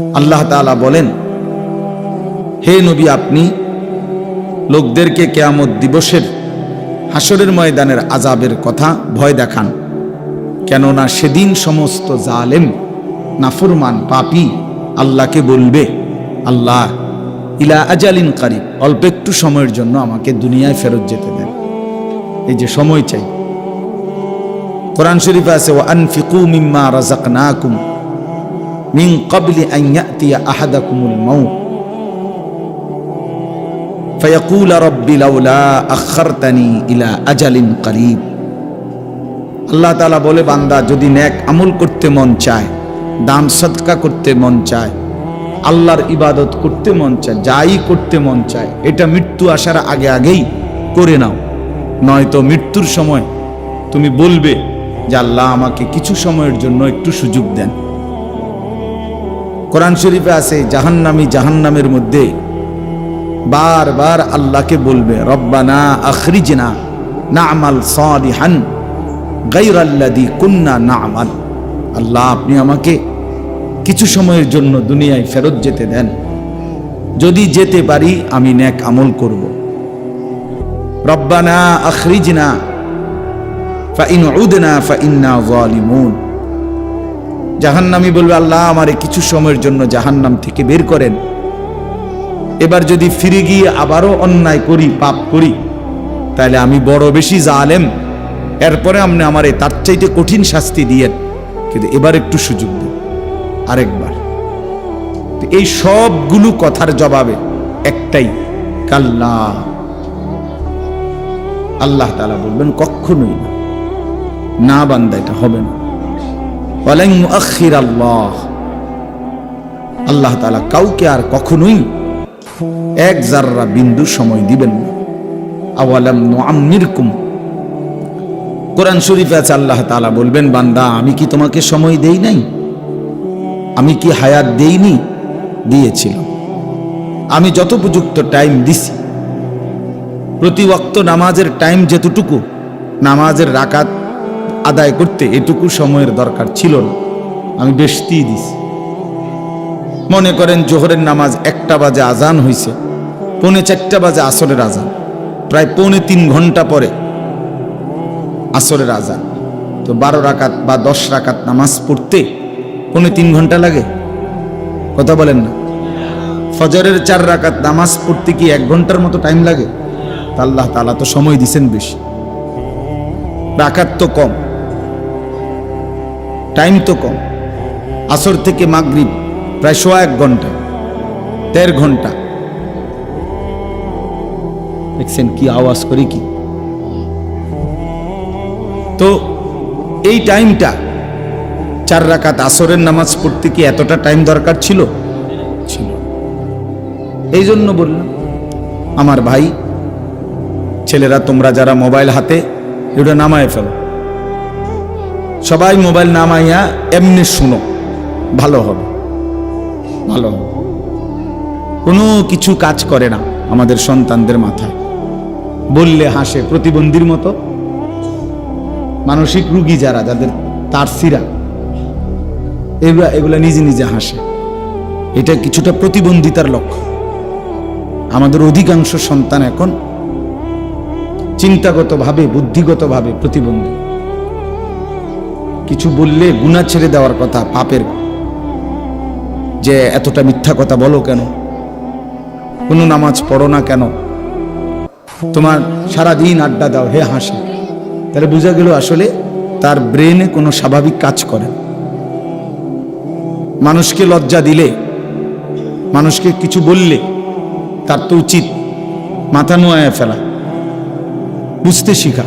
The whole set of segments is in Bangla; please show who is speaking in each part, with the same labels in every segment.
Speaker 1: আল্লাহ তাআলা বলেন, হে নবী আপনি, লোকদেরকে কেয়ামত দিবসের হাসরের ময়দানের আজাবের কথা ভয় দেখান। কেননা সেদিন সমস্ত জালেম, নাফরমান, পাপি আল্লাহকে বলবে, আল্লাহ, ইলা আজালিন কারিব, অল্প একটু সময়ের জন্য আমাকে দুনিয়ায় ফেরত যেতে দেন। এই যে সময় চাই। কোরআন শরীফে আছে ও আনফিকু মিম্মা রাজাকনাকুম মিং কবলি আইয়াতিয়া আহাদা কুমুল মৌ ফায়াকুল রব্বি লাউলা আখরতানি ইলা আজালিন করিব। আল্লাহ তালা বলে, বান্দা, যদি ন্যাক আমল করতে মন চায়, দান সৎকা করতে মন চায়, আল্লাহর ইবাদত করতে মন চায়, যাই করতে মন চায়, এটা মৃত্যু আসার আগে আগেই করে নাও। নয়তো মৃত্যুর সময় তুমি বলবে যে, আল্লাহ আমাকে কিছু সময়ের জন্য একটু সুযোগ দেন। কোরআন শরীফে আছে, জাহান্নামী জাহান্নামের মধ্যে। বারবার আল্লাহকে বলবে, রব্বানা আখরিজনা নামাল সালিহান গাইরাল্লাদি কুন্না নামাল। আল্লাহ, আপনি আমাকে কিছু সময়ের জন্য দুনিয়ায় ফেরত যেতে দেন। যদি যেতে পারি, আমি ন্যাক আমল করব। রব্বানা আখরিজনা ফাইন উদনা ফাইন্না জালিমুন জাহান্নামী বলবে, আল্লাহ আমারে কিছু সময়ের জন্য জাহান্নাম থেকে বের করেন। এবার যদি ফিরে গিয়ে আবারও অন্যায় করি, পাপ করি, তাহলে আমি বড় বেশি জালেম। এরপরে আপনি আমার তার চাইতে কঠিন শাস্তি দিয়েন। কিন্তু এবার একটু সুযোগ দিন, আরেকবার। এই সবগুলো কথার জবাবে একটাই, কাল্লা। আল্লাহ তালা বলবেন কখনোই না। না বান্দা, এটা হবে না। আল্লাহ আল্লাহ তালা কাউকে আর কখনোই এক জাররা বিন্দু সময় দিবেন কোরআন শরীফে আছে, আল্লাহ তাআলা বলবেন, বান্দা, আমি কি তোমাকে সময় দেই নাই? আমি কি হায়াত দেইনি? দিয়েছিলাম। আমি যত উপযুক্ত টাইম দিছি, প্রতি নামাজের টাইম যেতটুকু, নামাজের রাকাত আদায় করতে এটুকু সময়ের দরকার ছিল না। আমি বেশতি দিছি। মনে করেন জোহরের নামাজ একটা বাজে আজান হইছে, পৌনে চারটা বাজে আসরের আজান। প্রায় পৌনে তিন ঘণ্টা পরে আসরের আজান। তো বারো রাকাত বা দশ রাকাত নামাজ পড়তে পৌনে তিন ঘণ্টা লাগে? কথা বলেন না। ফজরের চার রাকাত নামাজ পড়তে কি এক ঘণ্টার মতো টাইম লাগে? আল্লাহ তালা তো সময় দিছেন বেশি। রাকাত তো কম। টাইম তো কম। আসর থেকে মাগরিব প্রায় সোয়া এক ঘণ্টা, দেড় ঘণ্টা। দেখছেন কি আওয়াজ করি কি? তো এই টাইমটা চার রাকাত আসরের নামাজ পড়তে কি এতটা টাইম দরকার ছিল? ছিল। এই জন্য বললাম, আমার ভাই, ছেলেরা তোমরা যারা মোবাইল হাতে এটা নামায় ফেলো। সবাই মোবাইল নামাইয়া এমনি শুনো। ভালো হবে। ভালো হবে। কোনো কিছু কাজ করে না আমাদের সন্তানদের মাথায়। বললে হাসে প্রতিবন্ধীর মতো। মানসিক রুগী যারা, যাদের তার সিরা, এগুলা এগুলা নিজে নিজে হাসে। এটা কিছুটা প্রতিবন্ধিতার লক্ষ্য। আমাদের অধিকাংশ সন্তান এখন চিন্তাগতভাবে, বুদ্ধিগতভাবে প্রতিবন্ধী। কিছু বললে গুণা ছেড়ে দেওয়ার কথা, পাপের। যে এতটা মিথ্যা কথা বলো কেন? কোনো নামাজ পড়ো না কেন? তোমার সারা দিন আড্ডা দাও, হে হাসি। তাহলে বোঝা গেল আসলে তার ব্রেনে কোনো স্বাভাবিক কাজ করে মানুষকে লজ্জা দিলে, মানুষকে কিছু বললে তার তো উচিত মাথা নোয়ায় ফেলা, বুঝতে শিখা।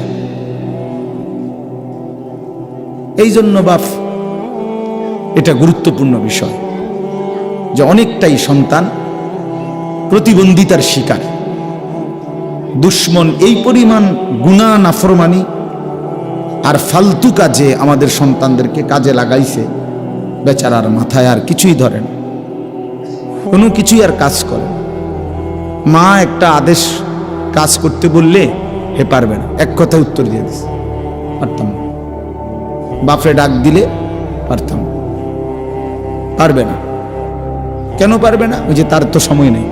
Speaker 1: এই জন্য বাপ, এটা গুরুত্বপূর্ণ বিষয় যে অনেকটাই সন্তান প্রতিবন্ধিতার শিকার। দুশ্মন এই পরিমাণ গুণা নাফরমানি আর ফালতু কাজে আমাদের সন্তানদেরকে কাজে লাগাইছে, বেচারার মাথায় আর কিছুই ধরেন কোনো কিছুই আর কাজ করে মা একটা আদেশ কাজ করতে বললে হে পারবে না। এক কথা উত্তর দিয়ে দিস পারতাম না। বাপরে ডাক দিলে পারতাম। পারবে না। কেন পারবে না? ওই যে তার তো সময় নেই।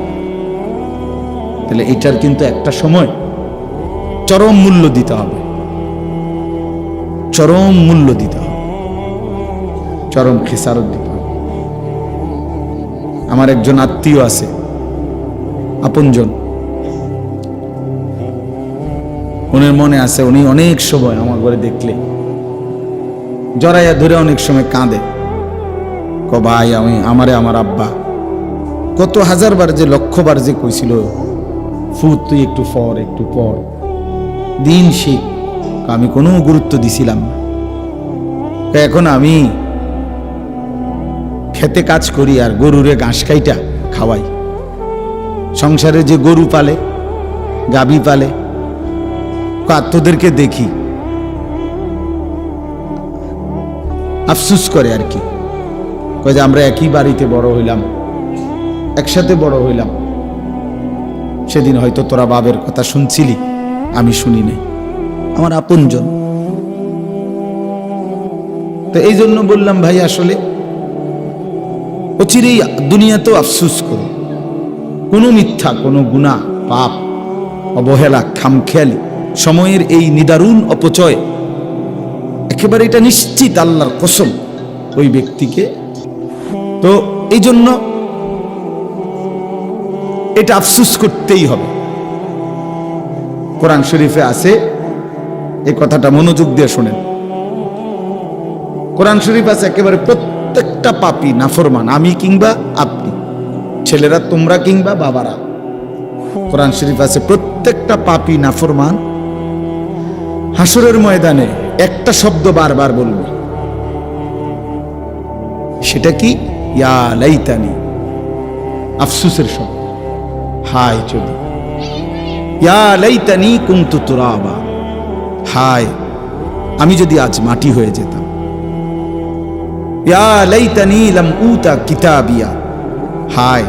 Speaker 1: তাহলে এটার কিন্তু একটা সময়। চরম মূল্য দিতে হবে। চরম মূল্য দিতে হবে। চরম খেসারত দিতে হবে। আমার একজন আত্মীয় আছে, আপনজন। উনির মনে আছে, উনি অনেক সময় আমার ঘরে দেখলে। জড়াইয়া ধরে অনেক সময় কাঁদে। ক ভাই, আমি, আমারে আমার আব্বা। কত হাজার বার যে লক্ষবার যে কইছিল ফুট তুই একটু পর একটু পর। দিন শিখ আমি কোনো গুরুত্ব দিছিলাম না। এখন আমি খেতে কাজ করি আর গরুরে ঘাস খাইটা খাওয়াই। সংসারে যে গরু পালে গাবি পালে তোদেরকে দেখি। আফসুস করে আর কি। কয় যে আমরা একই বাড়িতে বড় হইলাম, একসাথে বড় হইলাম। সেদিন হয়তো তোরা বাবের কথা শুনছিলি, আমি শুনি নাই। আমার আপনজন। তো এই জন্য বললাম, ভাই, আসলে অচিরেই দুনিয়াতেও আফসুস করো। কোনো মিথ্যা, কোনো গুণা পাপ, অবহেলা, খামখেয়ালি, সময়ের এই নিদারুণ অপচয় একেবারে এটা নিশ্চিত আল্লাহর কসম ওই ব্যক্তিকে। তো এই জন্য এটা আফসুস করতেই হবে। কোরআন শরীফে আছে, এই কথাটা মনোযোগ দিয়ে শোনেন। কোরআন শরীফ আছে একেবারে প্রত্যেকটা পাপি নাফরমান, আমি কিংবা আপনি। ছেলেরা তোমরা কিংবা বাবারা। কোরআন শরীফ আছে প্রত্যেকটা পাপি নাফরমান। হাসরের ময়দানে একটা শব্দ বারবার বলবে। সেটা কি? ইয়া লাইতানি। আফসুসের শব্দ। হায় যদি। ইয়া লাইতানি কুন্তু তুরাবা। হায়, আমি যদি আজ মাটি হয়ে যেতাম। ইয়া লাইতানি লাম উতা কিতাবিয়া। হায়,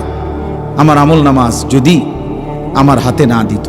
Speaker 1: আমার আমল নামাজ যদি আমার হাতে না দিত।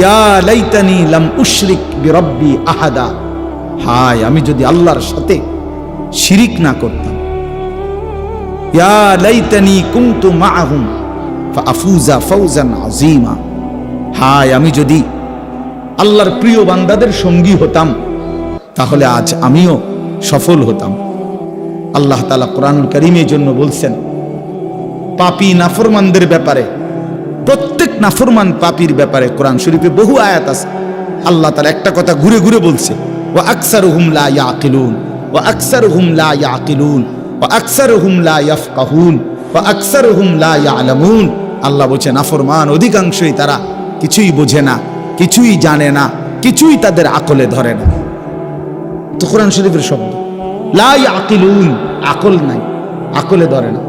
Speaker 1: ইয়া লাইতানি লাম উশরিক বিরব্বি আহাদা। হায়, আমি যদি আল্লাহর সাথে শিরিক না করতাম। ইয়া লাইতানি কুনতু মাআহুম ফাআফুজা ফাওজান আযীমা। হায়, আমি যদি আল্লাহর প্রিয় বান্দাদের সঙ্গী হতাম, তাহলে আজ আমিও সফল হতাম। আল্লাহ তাআলা কোরআনুল কারীমের জন্য বলছেন, পাপী নাফরমানদের ব্যাপারে প্রত্যেক নাফরমান পাপির ব্যাপারে কোরআন শরীফে বহু আয়াত আছে। আল্লাহ তাআলা একটা কথা ঘুরে ঘুরে বলছে, ওয়া আকসারুহুম লা ইয়াকিলুন, ওয়া আকসারুহুম লা ইয়াকিলুন, ওয়া আকসারুহুম লা ইয়াফকাহুন, ওয়া আকসারুহুম লা ইয়ালামুন। আল্লাহ বলছে নাফরমান অধিকাংশই তারা কিছুই বোঝে না, কিছুই জানে না, কিছুই তাদের আকলে ধরে না। তো কোরআন শরীফের শব্দ, লা ইয়াকিলুন, আকল নাই, আকলে ধরে না।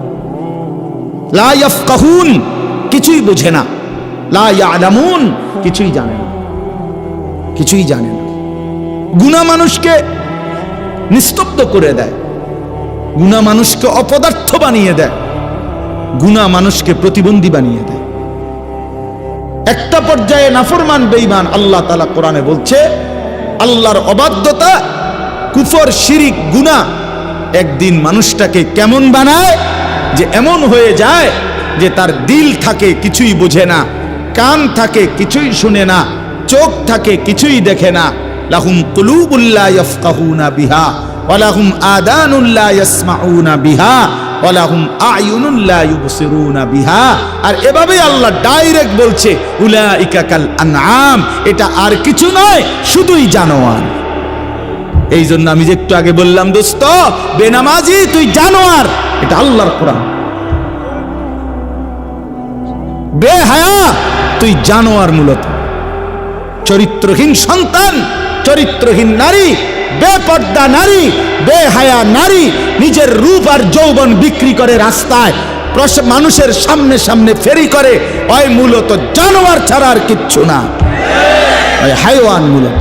Speaker 1: লা ইয়াফকাহুন কিছুই বোঝে না। লা কিছুই জানে না। কিছুই জানে না। গুণা মানুষকে নিস্তব্ধ করে দেয়। গুণা মানুষকে অপদার্থ বানিয়ে দেয়। গুণা মানুষকে প্রতিবন্ধী বানিয়ে দেয়। একটা পর্যায়ে নাফরমান বেইমান আল্লাহ তালা কোরআনে বলছে, আল্লাহর অবাধ্যতা, কুফর, শিরিক গুণা একদিন মানুষটাকে কেমন বানায় যে এমন হয়ে যায় যে তার দিল থাকে কিছুই বোঝে না, কান থাকে কিছুই শুনে না, চোখ থাকে কিছুই দেখে না। লাহুম কুলুবুল্লাহ ইয়াফকাহুনা বিহা ওয়ালাহুম আদানুল্লাহ ইয়াসমাউনা বিহা ওয়ালাহুম আয়ুনুল্লাহ ইউবসিরুনা বিহা। আর এভাবে আল্লাহ ডাইরেক্ট বলছে, উলাইকা কাল আনআম, এটা আর কিছু নয়, শুধুই জানোয়ার। এই জন্য আমি যে একটু আগে বললাম, দোস্ত, বেনামাজি তুই জানোয়ার, এটা আল্লাহর কোরআন। বেহায়া, তুই জানোয়ার মূলত। চরিত্রহীন সন্তান, চরিত্রহীন নারী, বেপর্দা নারী, বেহায়া নারী, নিজের রূপ আর যৌবন বিক্রি করে রাস্তায় মানুষের সামনে সামনে ফেরি করে, ওই মূলত জানোয়ার ছাড়া আর কিচ্ছু না। হাইওয়ান মূলত।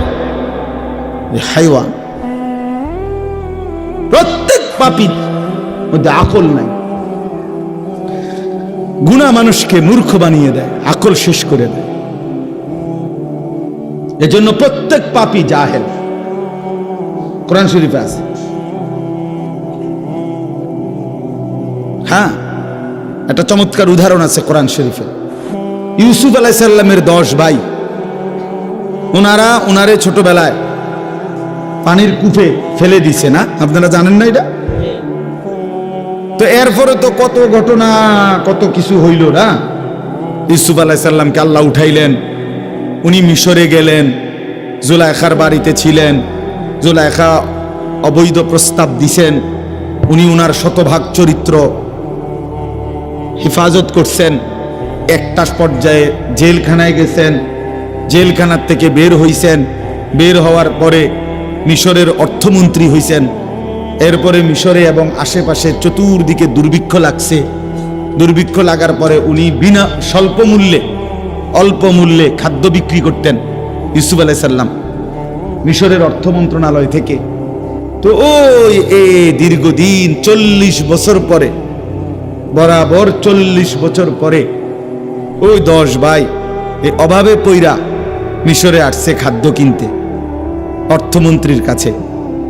Speaker 1: হাইওয়ান। প্রত্যেক পাপির মধ্যে আকল নাই। গুণা মানুষকে মূর্খ বানিয়ে দেয়, আকল শেষ করে দেয়। এজন্য প্রত্যেক পাপি জাহেল। কোরআন শরীফে আছে। হ্যাঁ একটা চমৎকার উদাহরণ আছে কোরআন শরীফে। ইউসুফ আলাইসাল্লামের দশ ভাই, ওনারা ওনারে ছোটবেলায় পানির কূপে ফেলে দিছে না? আপনারা জানেন না এটা? তো এরপরে তো কত ঘটনা, কত কিছু হইল না? ইউসুফ আলাইসাল্লামকে আল্লাহ উঠাইলেন, উনি মিশরে গেলেন, জুলাইখার বাড়িতে ছিলেন, জুলাইখা অবৈধ প্রস্তাব দিছেন, উনি উনার শতভাগ চরিত্র হেফাজত করছেন, একটা পর্যায়ে জেলখানায় গেছেন, জেলখানার থেকে বের হইছেন, বের হওয়ার পরে মিশরের অর্থমন্ত্রী হইছেন। এরপরে মিশরে এবং আশেপাশে চতুর্দিকে দুর্ভিক্ষ লাগছে। দুর্ভিক্ষ লাগার পরে উনি বিনা স্বল্প মূল্যে অল্প মূল্যে খাদ্য বিক্রি করতেন ইউসুফ আলাইসাল্লাম মিশরের অর্থ মন্ত্রণালয় থেকে। তো ওই এ দীর্ঘদিন চল্লিশ বছর পরে, বরাবর চল্লিশ বছর পরে ওই দশ ভাই এই অভাবে পইরা মিশরে আসছে খাদ্য কিনতে, অর্থমন্ত্রীর কাছে।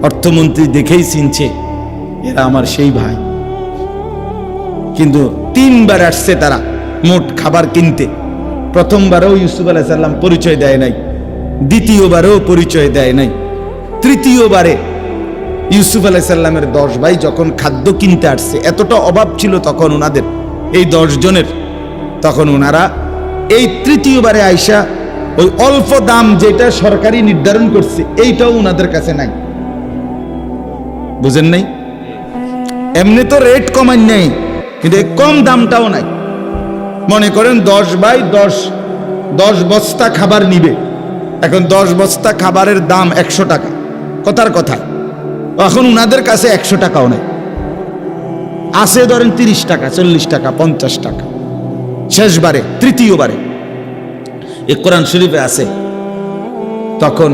Speaker 1: অর্থমন্ত্রী দেখেই চিনছে, এরা আমার সেই ভাই। কিন্তু তিনবার আসছে তারা মোট খাবার কিনতে। প্রথমবারও ইউসুফ আলাইসাল্লাম পরিচয় দেয় নাই, দ্বিতীয়বারেও পরিচয় দেয় নাই। তৃতীয়বারে ইউসুফ আলাইসাল্লামের দশ ভাই যখন খাদ্য কিনতে আসছে, এতটা অভাব ছিল তখন ওনাদের এই জনের, তখন ওনারা এই তৃতীয়বারে আইসা ওই অল্প দাম যেটা সরকারি নির্ধারণ করছে, এইটাও ওনাদের কাছে নাই। বুঝেন নাই? এমনি তো রেট কমান নাই, কিন্তু কম দামটাও নাই। মনে করেন দশ বাই দশ দশ বস্তা খাবার নিবে। এখন দশ বস্তা খাবারের দাম একশো টাকা। কথার কথা। এখন উনাদের কাছে একশো টাকাও নেই। আছে ধরেন তিরিশ টাকা, চল্লিশ টাকা, পঞ্চাশ টাকা। শেষবারে, তৃতীয়বারে। এ কোরআন শরীফে আছে। তখন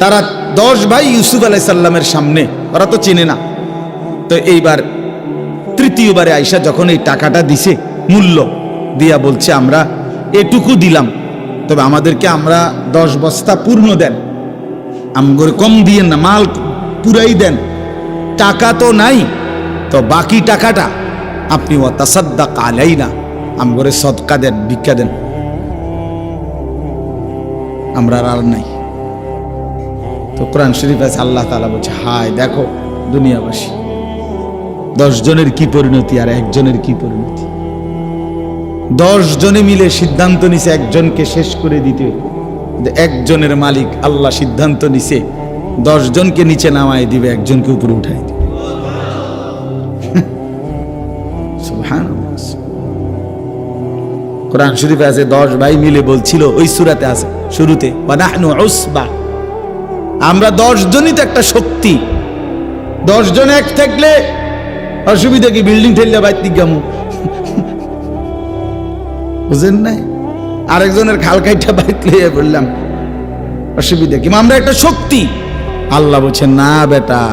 Speaker 1: তারা দশ ভাই ইউসুফ আলাইসাল্লামের সামনে, ওরা তো চেনে না। তো এইবার তৃতীয়বারে আইসা যখন এই টাকাটা দিছে, মূল্য দিয়া বলছে, আমরা এটুকু দিলাম, তবে আমাদেরকে আমরা দশ বস্তা পূর্ণ দেন। আমগর কম দিয়ে না, মাল পুরাই দেন। টাকা তো নাই, তো বাকি টাকাটা আপনি ও তাসাদ্দা কালাই না আমগরে সদকা দেন, ভিক্ষা দেন। আমরা আর নাই। তো কোরআন শরীফ আছে, আল্লাহ তালা বলছে, হায়, দেখো দুনিয়াবাসী। দশ জনের কি পরিণতি আর একজনের কি পরিণতি? দশ জনে মিলে সিদ্ধান্ত নিছে একজনকে শেষ করে দিতে। একজনের মালিক আল্লাহ সিদ্ধান্ত নিছে দশ জনকে নিচে নামায় দিবে, একজনকে উপরে উঠাই দিবে। কোরআন শরীফে আছে, দশ ভাই মিলে বলছিল, ওই সুরাতে আছে, শুরুতে বানাহনু উসবা আমরা দশ জনই তো একটা শক্তি। দশ জন এক থাকলে অসুবিধা কি? বিল্ডিং ঠেললে বাইতে গামু। বুঝেন নাই? আরেকজনের খাল কাইটা বাইক বললাম অসুবিধা কি? আমরা একটা শক্তি। আল্লাহ বলছেন না বেটা,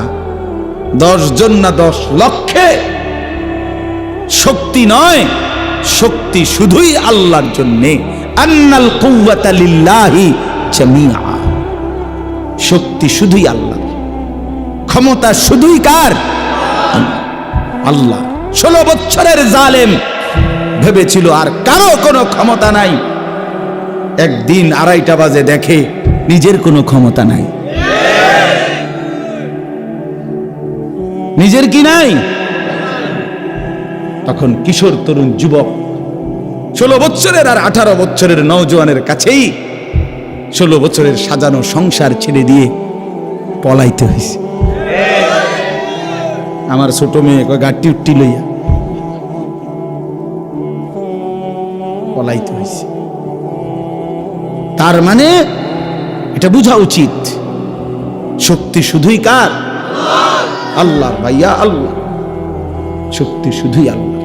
Speaker 1: দশ জন না দশ লক্ষে। শক্তি নয়, শক্তি শুধুই আল্লাহর জন্যে। আন্নাল কুওয়াতা লিল্লাহি জামিআ। শক্তি শুধুই আল্লাহ। ক্ষমতা শুধুই কার? আল্লাহ। ষোলো বছরের জালেম ভেবেছিল আর কারও কোনো ক্ষমতা নাই। একদিন আড়াইটা বাজে দেখে নিজের কোনো ক্ষমতা নাই। নিজের কি নাই? তখন কিশোর তরুণ যুবক ষোলো বছরের আর আঠারো বছরের নওজোয়ানের কাছেই ষোলো বছরের সাজানো সংসার ছেড়ে দিয়ে পলাইতে হয়েছে। আমার ছোট মেয়ে কয় গাড়ি উঠটি লইয়া পলাইতে হয়েছে। তার মানে এটা বোঝা উচিত। শক্তি শুধুই কার? আল্লাহ ভাইয়া, আল্লাহ। শক্তি শুধুই আল্লাহ।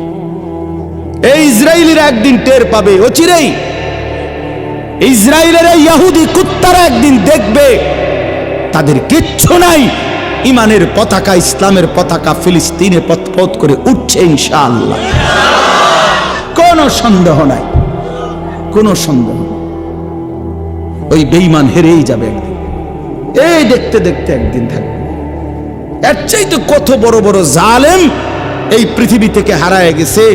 Speaker 1: এই ইসরায়েলিরা একদিন টের পাবে, অচিরেই ইসরায়েলের ইয়াহুদি কুত্তারা একদিন দেখবে, তাদের কিচ্ছু নাই। ইমানের পতাকা, ইসলামের পতাকা, ফিলিস্তিনে পথ করে উঠছে ইনশাআল্লাহ। কোনো সন্দেহ নাই, কোনো সন্দেহ ওই বেঈমান হেরেই যাবে একদিন। এই দেখতে দেখতে একদিন থাকবে। এর চাইতে কত বড় বড় জালেম এই পৃথিবী থেকে হারায় গেছে।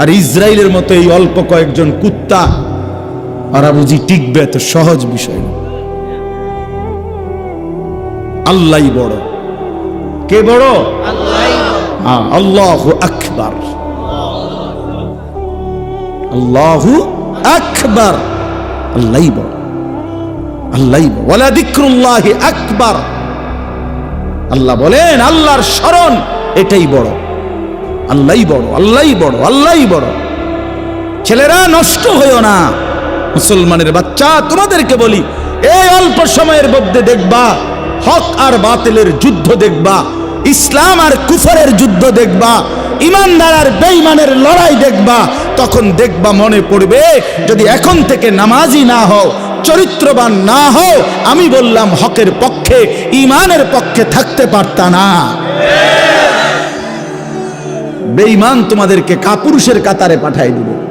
Speaker 1: আর ইসরায়েলের মতো এই অল্প কয়েকজন কুত্তা ওরা বুঝি টিকবে এত সহজ বিষয় আল্লাহ বড়। কে বড়? হ্যাঁ, আল্লাহ আকবার। আল্লাহ আকবার। আল্লাহ বড়। আল্লাহ আল্লাহ বলেন আল্লাহর স্মরণ এটাই বড়। আল্লাহই বড় আল্লাহই বড় আল্লাহই বড়। ছেলেরা নষ্ট হইও না। মুসলমানের বাচ্চা, তোমাদেরকে বলি, এই অল্প সময়ের মধ্যে দেখবা, হক আর বাতিলের যুদ্ধ দেখবা, ইসলাম আর কুফরের যুদ্ধ দেখবা, ইমানদার আর বেঈমানের লড়াই দেখবা, তখন দেখবা মনে পড়বে, যদি এখন থেকে নামাজি না হও, চরিত্রবান না হও, আমি বললাম হকের পক্ষে ইমানের পক্ষে থাকতে পারতা না। বেঈমান তোমাদেরকে কাপুরুষের কাতারে পাঠাই দিবে।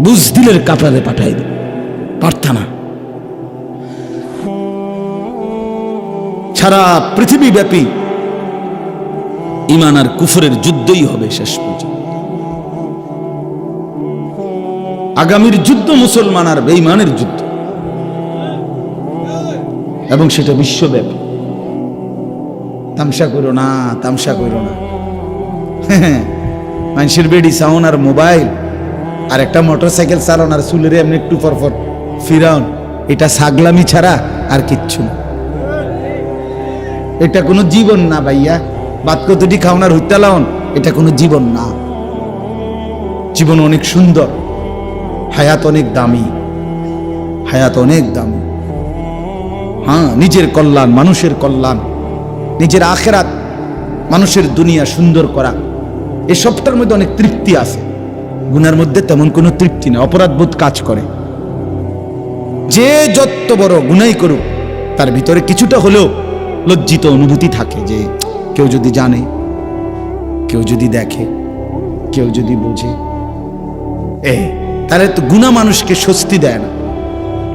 Speaker 1: বুজদিলের কাতারে পাঠাই দিবে। পারতা না। সারা পৃথিবী ব্যাপী ইমান আর কুফরের যুদ্ধই হবে শেষ পর্যন্ত। আগামীর যুদ্ধ মুসলমান আর বেঈমানের যুদ্ধ। এবং সেটা বিশ্বব্যাপী। তামসা করো না, তামসা করো না। মানুষের বেডি সাউন আর মোবাইল। আর একটা মোটর সাইকেল চালান আর চুলের এমনি একটু পরপর ফিরাউন, এটা ছাগলামি ছাড়া আর কিচ্ছু না। এটা কোনো জীবন না ভাইয়া। বাদ কতটি খাওনার লাউন এটা কোনো জীবন না। জীবন অনেক সুন্দর, হায়াত অনেক দামি, হায়াত অনেক দামি। হ্যাঁ নিজের কল্যাণ, মানুষের কল্যাণ, নিজের আখেরাত, মানুষের দুনিয়া সুন্দর করা এই সবটার মধ্যে অনেক তৃপ্তি আছে। গুনার মধ্যে তেমন কোনো তৃপ্তি নেই, অপরাধবোধ কাজ করে। যে যত বড় গুনাই করুক, তার ভিতরে কিছুটা হলেও লজ্জিত অনুভূতি থাকে যে কেউ যদি জানে, কেউ যদি দেখে, কেউ যদি বোঝে। এ, তাহলে তো গুণা মানুষকে স্বস্তি দেয় না,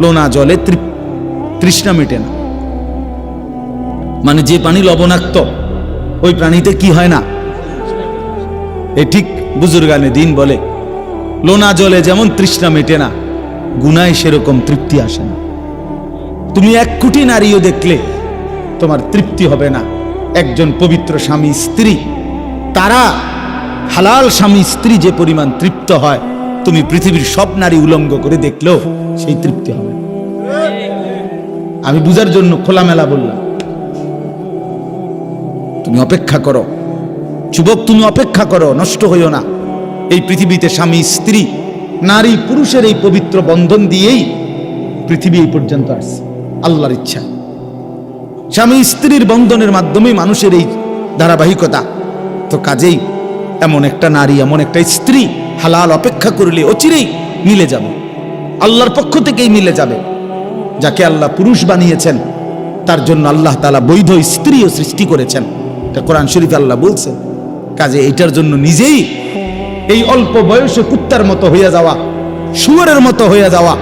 Speaker 1: লোনা জলে তৃষ্ণা মেটে না। মানে যে পানি লবণাক্ত, ওই প্রাণীতে কি হয় না? এ ঠিক বুজুর্গানে দিন বলে লোনা জলে যেমন তৃষ্ণা মেটে না, গুনায় সেরকম তৃপ্তি আসে না। তুমি এক কোটি নারীও দেখলে তোমার তৃপ্তি হবে না। একজন পবিত্র স্বামী স্ত্রী, তারা হালাল স্বামী স্ত্রী যে পরিমাণ তৃপ্ত হয়, তুমি পৃথিবীর সব নারী উলঙ্গ করে দেখলেও সেই তৃপ্তি হবে আমি বুঝার জন্য খোলামেলা বললাম, তুমি অপেক্ষা করো। যুবক, তুমি অপেক্ষা করো, নষ্ট হইও না। এই পৃথিবীতে স্বামী, স্ত্রী, নারী, পুরুষের এই পবিত্র বন্ধন দিয়েই পৃথিবী এই পর্যন্ত আসছে। আল্লাহর ইচ্ছা। স্বামী, স্ত্রীর বন্ধনের মাধ্যমে মানুষের এই ধারাবাহিকতা তো কাজেই এমন একটা নারী, এমন একটা স্ত্রী হালাল অপেক্ষা করলে অচিরেই মিলে যাবে। আল্লাহর পক্ষ থেকেই মিলে যাবে। যাকে আল্লাহ পুরুষ বানিয়েছেন, তার জন্য আল্লাহ তালা বৈধ স্ত্রীও সৃষ্টি করেছেন। এটা কোরআন শরীফ আল্লাহ বলছেন কাজে এটার জন্য নিজেই এই অল্প বয়সে কুত্তার মতো হয়ে যাওয়া, শুয়ারের মতো হয়ে যাওয়া,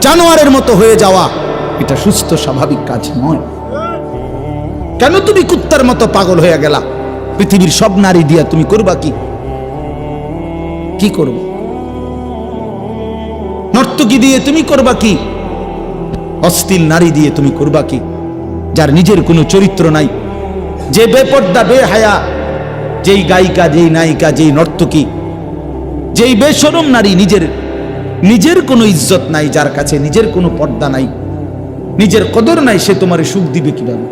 Speaker 1: জানোয়ারের মতো হয়ে যাওয়া, এটা সুস্থ, স্বাভাবিক কাজ নয়। কেন তুমি কুত্তার মতো পাগল হয়ে গেলা? পৃথিবীর সব নারী দিয়া তুমি করবা কি? কি করব? নর্তকী দিয়ে তুমি করবা কি? অস্থিল নারী দিয়ে তুমি করবা কি? যার নিজের কোনো চরিত্র নাই। যে বেপর্দা, বেহায়া যেই গায়িকা, যেই নায়িকা, যেই নর্তকী, যেই বেসরম নারী নিজের নিজের কোনো ইজ্জত নাই যার কাছে, নিজের কোনো পর্দা নাই, নিজের কদর নাই, সে তোমার সুখ দিবে কীভাবে?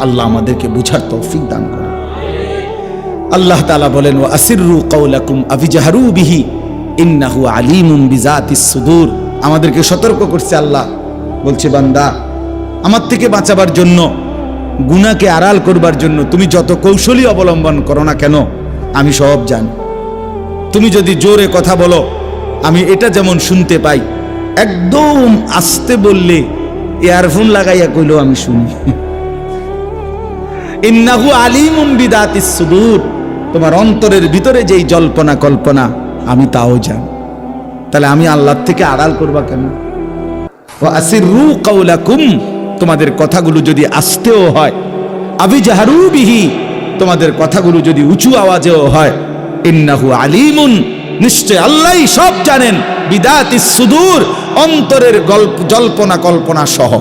Speaker 1: আল্লাহ আমাদেরকে বুঝার তৌফিক দান করে আল্লাহ তাআলা বলেন ও আসিররু কওলাকুম আবিজাহারু বিহি, ইন্নাহু আলিমুম বিজাতিস সুদূর। আমাদেরকে সতর্ক করছে আল্লাহ। বলছে, বান্দা, আমার থেকে বাঁচাবার জন্য গুনাকে আড়াল করবার জন্য তুমি যত কৌশলী অবলম্বন করো না কেন, আমি সব জানি। তুমি যদি জোরে কথা বলো, আমি এটা যেমন শুনতে পাই, একদম আস্তে বললে ইয়ারফোন লাগাইয়া কইলেও আমি শুনি। ইন্নাহু আলিমুম বিদাতিস সুদূর, তোমার অন্তরের ভিতরে যেই জল্পনা কল্পনা, আমি তাও জানি। তাহলে আমি আল্লাহর থেকে আড়াল করবা কেন? আসিরু কাউলাকুম তোমাদের কথাগুলো যদি আসতেও হয় আবি জাহারু বিহি, তোমাদের কথাগুলো যদি উঁচু আওয়াজেও হয়, ইন্নাহু আলিমুন, নিশ্চয় আল্লাহ সব জানেন, বিদাতিস সুদূর, অন্তরের গল্প, জল্পনা কল্পনা সহ।